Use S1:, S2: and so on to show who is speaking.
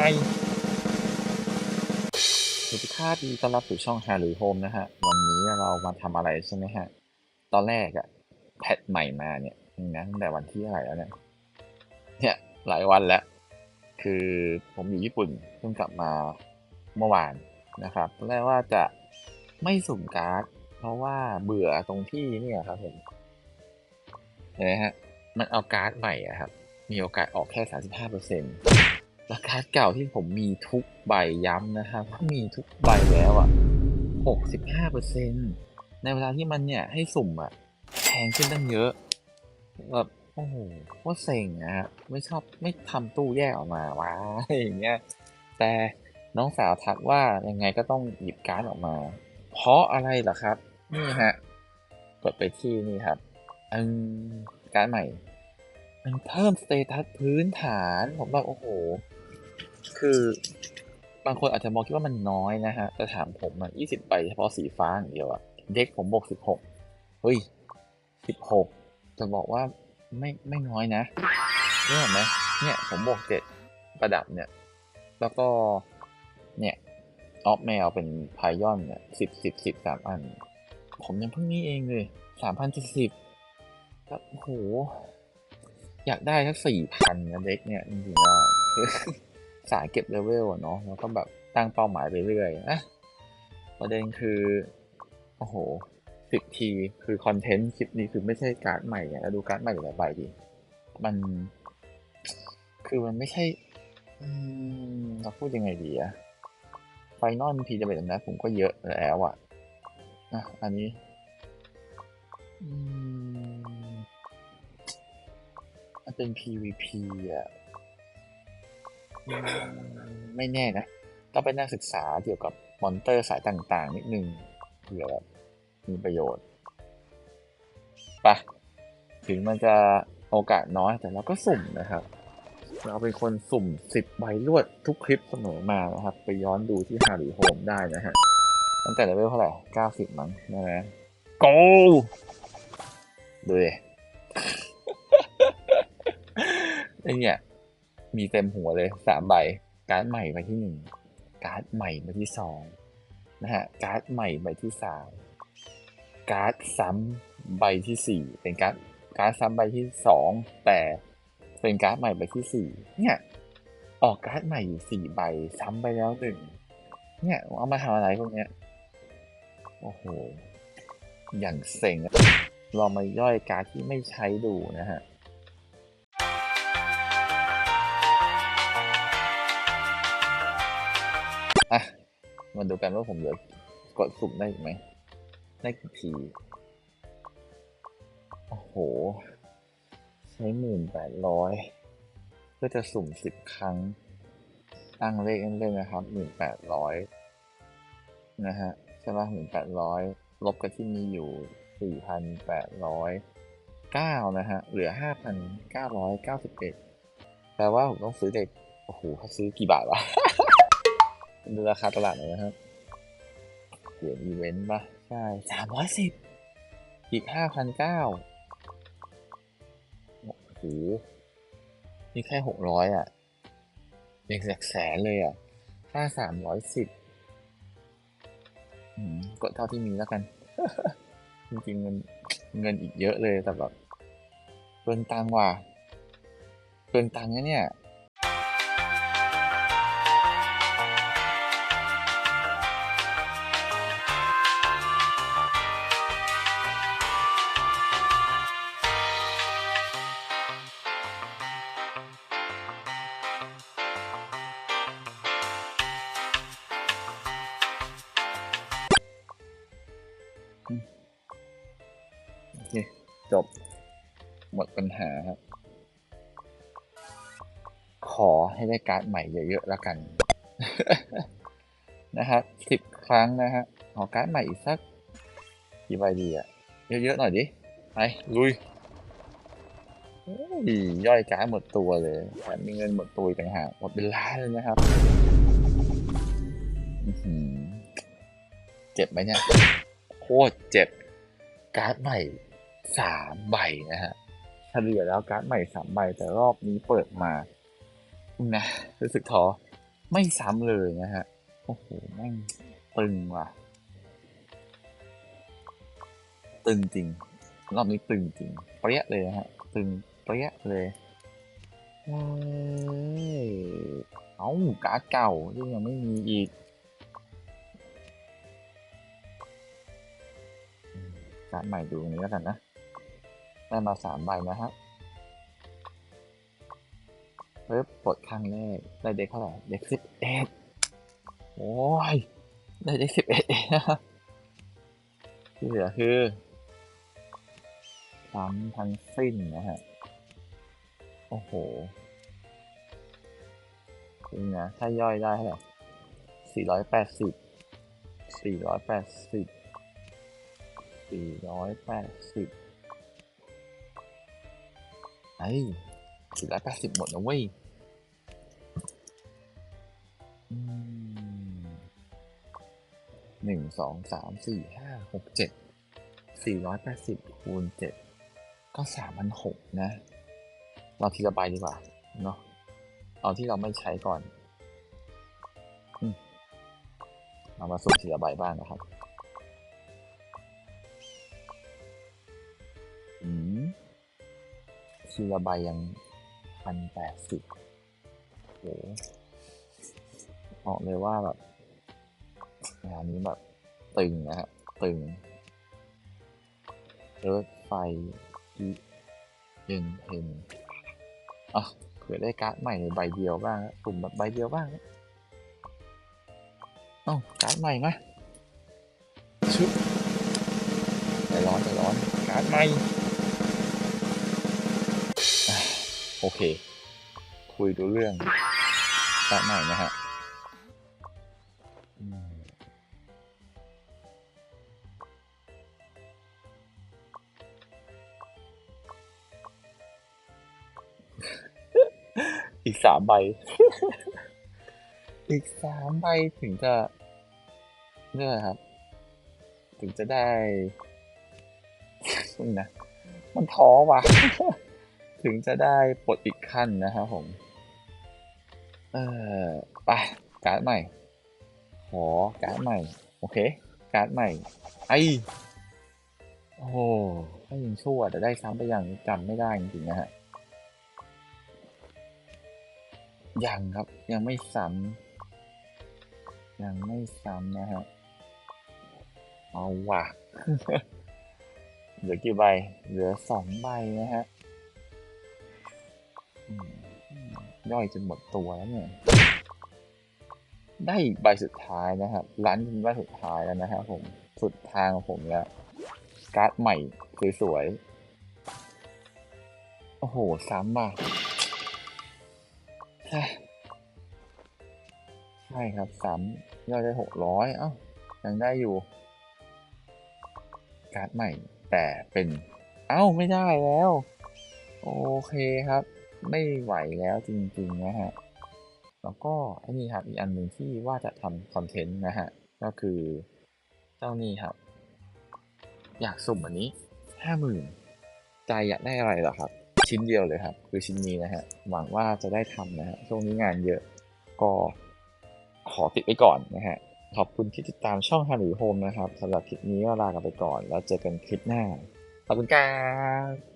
S1: ม่สวัสดีค่ะดีต้อนรับสู่ช่องฮาร์ y โฮมนะฮะ วันนี้เรามาทำอะไรใช่ไหมฮะ ตอนแรกอะแพทใหม่มาเนี่ยนะตั้งแต่วันที่อะไรแล้วเนี่ย เนี่ย หลายวันแล้ว คือผมอยู่ญี่ปุ่นเพิ่งกลับมาเมื่อวานนะครับตอนแรกว่าจะไม่สุ่มการ์ด เพราะว่าเบื่อตรงที่เนี่ยครับผมเห็นไหมฮะ มันเอาการ์ดใหม่อะครับ มีโอกาสออกแค่ 35% แล้วการ์ดเก่าที่ผมมีทุกใบย้ำนะครับว่ามีทุกใบแล้วอะ65%ในเวลาที่มันเนี่ยให้สุ่มอะแพงขึ้นตั้งเยอะแบบโอ้โหว่าเซ็งนะฮะไม่ชอบไม่ทำตู้แยกออกมาว้าอะอย่างเงี้ยแต่น้องสาวทักว่ายังไงก็ต้องหยิบการ์ดออกมา เพราะอะไรเหรอครับ นี่ฮะกดไปที่นี่ครับอันการ์ดใหม่ มันเพิ่มสเตตัสพื้นฐานผมแบบโอ้โห คือบางคนอาจจะมองคิดว่ามันน้อยนะฮะ แต่ถามผมอะ20ใบเฉพาะสีฟ้าอย่างเดียวอะเด็กผมบอก16เฮ้ย16จะบอกว่าไม่ไม่น้อยนะนี่เห็นไหมเนี่ยผมบอกเจ็ดประดับเนี่ย แล้วก็เนี่ยออฟแมวเป็นพายอนเนี่ยสิบสิบสิบสามอัน ผมยังเพิ่งนี้เองเลยสามพันเจ็ดสิบแบบโอ้โห อยากได้สักสี่พันนะเด็กเนี่ยจริงๆแล้ว คือสายเก็บเลเวลอะเนาะแล้วก็แบบตั้งเป้าหมายไปเรื่อยอะประเด็นคือ โอ้โหสิบทีคือคอนเทนต์คลิปนี้คือไม่ใช่การ์ดใหม่เนี่ยดูการ์ดใหม่แต่ละใบดิมัน คือมันไม่ใช่เราพูดยังไงดีอะไฟนอลพีจะเป็นนะผมก็เยอะแล้วอะนะอันนี้อืมมันเป็น PVP อะ ไม่แน่นะต้องไปนั่งศึกษาเกี่ยวกับมอนเตอร์สายต่างๆ นิดนึงเผื่อแบบมีประโยชน์ไปะถึงมันจะโอกาสน้อยแต่เราก็สุ่มนะครับ เราเป็นคนสุ่ม 10 ใบรวดทุกคลิปเสมอมานะครับ ไปย้อนดูที่ฮาริโฮมได้นะฮะตั้งแต่เลเวลเท่าไหร่ 90 มั้งนะนะ go ดูดิไอเนี่ย มีเต็มหัวเลยสามใบ การ์ดใหม่ใบที่หนึ่งการ์ดใหม่ใบที่สองนะฮะการ์ดใหม่ใบที่สามการ์ดซ้ำใบที่สี่เป็นการ์ดการ์ดซ้ำใบที่สองแต่เป็นการ์ดใหม่ใบที่สี่เนี่ยออกการ์ดใหม่อยู่สี่ใบซ้ำไปแล้วหนึ่งเนี่ยเอามาทำอะไรพวกเนี้ยโอ้โหอย่างเซ็งลองมาย่อยการ์ดที่ไม่ใช้ดูนะฮะ อะ มาดูกันว่าผมเหลือกดสุ่มได้อีกไหม ได้กี่ที โอ้โห ใช้หมื่นแปดร้อยเพื่อจะสุ่มสิบครั้ง ตั้งเลขเล่นๆนะครับหมื่นแปดร้อยนะฮะใช่ป่ะหมื่นแปดร้อยลบกับที่มีอยู่สี่พันแปดร้อยเก้านะฮะ เหลือห้าพันเก้าร้อยเก้าสิบเอ็ดแปลว่าผมต้องซื้อเด็กโอ้โหเขาซื้อกี่บาทวะ ดูราคาตลาดหน่อยนะครับเหรียญอีเวนต์ปะใช่สามร้อยสิบอีกห้าพันเก้าโอ้โหนี่แค่หกร้อยอะยังแสกแสนเลยอะค่าสามร้อยสิบกดเท่าที่มีแล้วกัน จริงๆเงินเงินอีกเยอะเลยแต่แบบเปลืองตังค์ว่ะเปลืองตังนะเนี่ย จบ หมดปัญหาครับ ขอให้ได้การ์ดใหม่เยอะๆแล้วกัน นะครับสิบครั้งนะฮะ ขอการ์ดใหม่อีกสักกี่ใบดีอะเยอะๆหน่อยดิ ไป ลุยย่อยการ์ดหมดตัวเลยแถมมีเงินหมดตัวอีกต่างหากหมดเป็นล้านเลยนะครับเจ็บไหมเนี่ย โคตรเจ็บ การ์ดใหม่ สามใบนะฮะเฉลี่ยแล้วการ์ดใหม่สามใบแต่รอบนี้เปิดมานะรู้สึกท้อไม่ซ้ำเลยนะฮะโอ้โหแม่งตึงว่ะ ตึงจริง รอบนี้ตึงจริง เปรี้ยเลยนะฮะ ตึงเปรี้ยเลยเฮ้ยเอ้าการ์ดเก่าที่ยังไม่มีอีกการ์ดใหม่ดูตรงนี้แล้วกันนะ ได้มาสามใบนะครับเพิ่มปลดข้างแรกได้เด็กเท่าไหร่เด็กสิบเอ็ดโอ้ยได้เด็กสิบเอ็ดเองที่เหลือคือซ้ำทั้งสิ้นนะฮะ โอ้โหจริงนะถ้าย่อยได้เท่าไหร่สี่ร้อยแปดสิบสี่ร้อยแปดสิบสี่ร้อยแปดสิบ ไอ้สี่ร้อยแปดสิบหมดนะเว้ยหนึ่งสองสามสี่ห้าหกเจ็ดสี่ร้อยแปดสิบคูณเจ็ดก็สามพันหกนะ เราทีละใบดีกว่า เนาะเอาที่เราไม่ใช้ก่อนอืมเรามาสุ่มทีละใบบ้างนะครับ ทีละใบยังพันแปดสิบโหบอกเลยว่าแบบงานนี้แบบตึงนะฮะตึงรถไฟอีเอ็นเอ็นอะเผื่อได้การ์ดใหม่ในใบเดียวบ้างกลุ่มแบบใบเดียวบ้างนะเอ้าการ์ดใหม่มาชุบใจร้อนใจร้อนการ์ดใหม่ โอเค คุยดูเรื่องแป๊บหน่อยนะฮะอีกสามใบ อีกสามใบถึงจะเนี่ยครับ ถึงจะได้นี่นะมันท้อว่ะ ถึงจะได้ปลดอีกขั้นนะครับผม เออไปการ์ดใหม่ขอการ์ดใหม่ โอเค การ์ดใหม่ ไอโอ้โหถ้ายังชั่วแต่ได้ซ้ำไปอย่างจำไม่ได้จริงๆนะฮะยังครับยังไม่ซ้ำยังไม่ซ้ำนะฮะเอาว่ะเหลือกี่ใบเหลือสองใบนะฮะ ย่อยจนหมดตัวแล้วเนี่ย ได้ใบสุดท้ายนะครับร้านเป็นใบสุดท้ายแล้วนะครับผม สุดทางของผมแล้ว การ์ดใหม่สวยๆ โอ้โห ซ้ำอะใช่ใช่ครับซ้ำย่อยได้หกร้อยเอ้า ยังได้อยู่ การ์ดใหม่แต่เป็น เอ้า ไม่ได้แล้ว โอเคครับ ไม่ไหวแล้วจริงๆนะฮะ แล้วก็ไอ้นี่ครับอีกอันหนึ่งที่ว่าจะทำคอนเทนต์นะฮะ ก็คือเจ้านี่ครับ อยากสุ่มอันนี้ห้าหมื่นใจอยากได้อะไรเหรอครับ ชิ้นเดียวเลยครับ คือชิ้นนี้นะฮะ หวังว่าจะได้ทำนะฮะ ช่วงนี้งานเยอะ ก็ขอติดไว้ก่อนนะฮะขอบคุณที่ติดตามช่องฮันหรือโฮมนะครับสำหรับคลิปนี้ก็ลากันไปก่อน แล้วเจอกันคลิปหน้า ขอบคุณครับ